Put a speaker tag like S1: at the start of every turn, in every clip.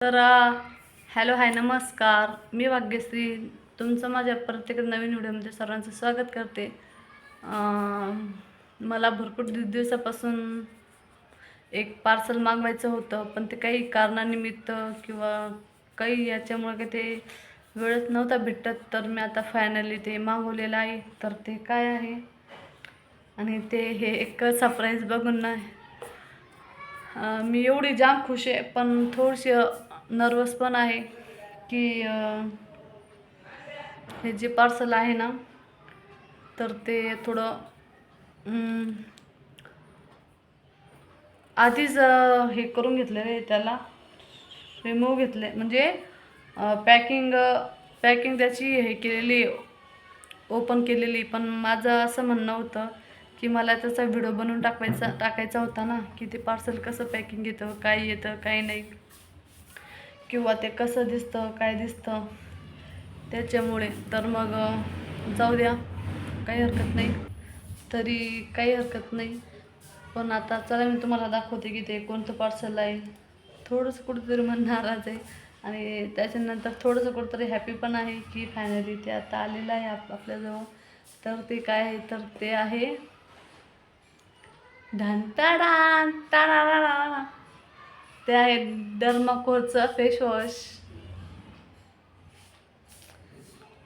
S1: तर hello hi नमस्कार. मी भाग्यश्री तुमचं माझ्या प्रत्येक नवीन व्हिडिओमध्ये सर्वांचं स्वागत करते. मला भरपूर दि दिवसापासून एक पार्सल मागवायचं होतं पण ते काही कारणानिमित्त किंवा काही याच्यामुळे काही ते वेळच नव्हता भेटत तर मी आता फायनली ते मागवलेलं आहे. तर ते काय आहे? आणि ते हे एक सरप्राईज बघून नाही. मी एवढी जाम खुश आहे पण थोडीशी नर्वस पण आहे की हे जे पार्सल आहे ना तर ते थोडं आधीच हे करून घेतलेले त्याला. रिमूव्ह घेतले. म्हणजे पॅकिंग पॅकिंग त्याची हे केलेली ओपन केलेली. पण माझं असं म्हणणं होतं की मला त्याचा व्हिडिओ बनवून टाकवायचा टाकायचा होता ना की ते पार्सल कसं पॅकिंग येतं काय येतं काय नाही. किंवा ते कसं दिसतं काय दिसतं त्याच्यामुळे. तर मग जाऊ द्या. काही हरकत नाही. तरी काही हरकत नाही. पण आता चला मी तुम्हाला दाखवते की ते कोणतं पार्सल आहे. थोडंसं कुठंतरी मन नाराज आहे. आणि त्याच्यानंतर थोडंसं कुठंतरी हॅपी पण आहे की फायनली ते आता आलेलं आहे आप आपल्याजवळ. तर ते काय आहे? तर ते आहे. ढंटाडान ताडा ते आहे डर्माकोरचं फेशवॉश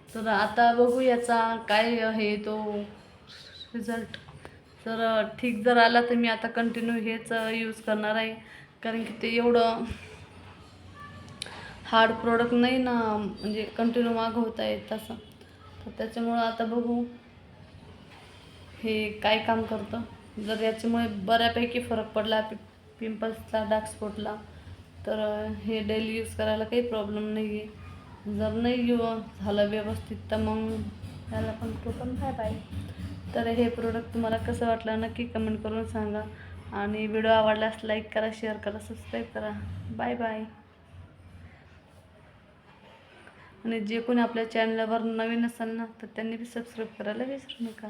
S1: तर आता बघू याचा काय आहे तो रिझल्ट तर ठीक जर आला तर मी आता कंटिन्यू हेच यूज करणार आहे. कारण की ते एवढं हार्ड प्रोडक्ट नाही ना म्हणजे कंटिन्यू मागवता येत तसं. तर त्याच्यामुळं आता बघू हे काय काम करतं. जर याच्यामुळे बऱ्यापैकी फरक पडला पिंपल्सला डार्क स्पॉटला तर हे डेली यूज करायला काही प्रॉब्लेम नाही आहे जर नाही यू झालं व्यवस्थित तर मग त्याला पण तो पण काय पाहिजे तर हे प्रोडक्ट तुम्हाला कसं वाटलं नक्की कमेंट करून सांगा. आणि व्हिडिओ आवडल्यास लाईक करा शेअर करा सबस्क्राईब करा. बाय बाय आणि जे कोणी आपल्या चॅनलवर नवीन असाल ना तर त्यांनी बी सबस्क्राईब करायला विसरू नका.